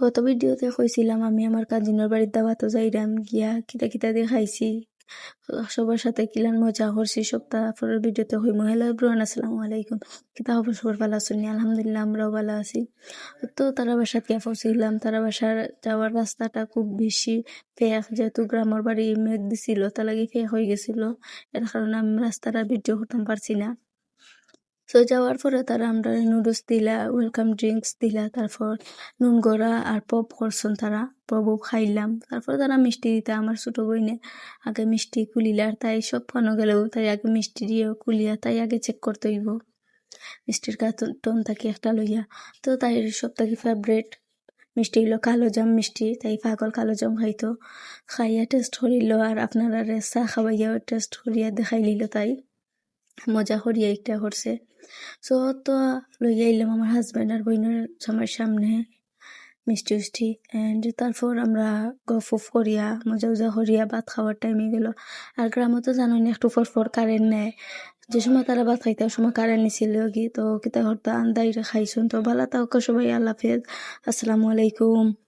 গত ভিডিওতে কইছিলাম আমি আমার কাজিনের বাড়ির দাওয়াতও যাইরাম, গিয়া কিতা কিতা দিয়ে খাইছি সবার সাথে কিলান মজা করছি সব তারপরের ভিডিওতে হইমু। হ্যালো এভরিওয়ান আসসালামু আলাইকুম। কিতা খবর, সবার ভালো আছেন? আলহামদুলিল্লাহ, আমরাও ভালো আছি। তো তারা বাসাত গিয়া পৌঁছিলাম। তারা বাসার যাওয়ার রাস্তাটা খুব বেশি ফেক যেহেতু গ্রামের বাড়ি মেঘ দিছিল তা লাগি ফেক হয়ে গেছিল। এর কারণে আমি রাস্তাটা ভিডিও করতাম, পারছি না। তো যাওয়ার পরে তারা আমরা নুডলস দিলা ওয়েলকাম ড্রিঙ্কস দিলা, তারপর নুন গড়া আর পপ করছেন তারা পপও খাইলাম। তারপর তারা মিষ্টি দিতে আমার ছোটো বইনে আগে মিষ্টি কুলিলা আর তাই সব ফানো গেলেও তাই আগে মিষ্টি দিয়ে কুলিয়া তাই আগে চেক করতে হইব। মিষ্টির কার্টন থাকি একটা লইয়া। তো তাই সব থাকি ফেভারেট মিষ্টি হইল কালো জাম মিষ্টি। তাই পাগল কালো জাম খাইতো। খাইয়া টেস্ট করিল, আর আপনারা চা খাওয়াইয়া টেস্ট করিয়া দেখাই লিল তাই। মজা করিয়া একটা করছে। সো তো লইয়া এলাম আমার হাজব্যান্ড আর বইনের আমার সামনে মিষ্টি উষ্টি অ্যান্ড তারপর আমরা গফ উফ করিয়া, মজা উজা করিয়া ভাত খাওয়ার টাইমে গেল। আর গ্রামে তো জানো একটু ফর ফর কারেন্ট নেয়। যে সময় তারা ভাত খাইতে সময় কারেন্ট নিছিল কি? তো কিতা করতে আন্দাই খাইছুন। তো ভালো থাকো সবাই, আল্লাহ হাফেজ। আসসালামু আলাইকুম।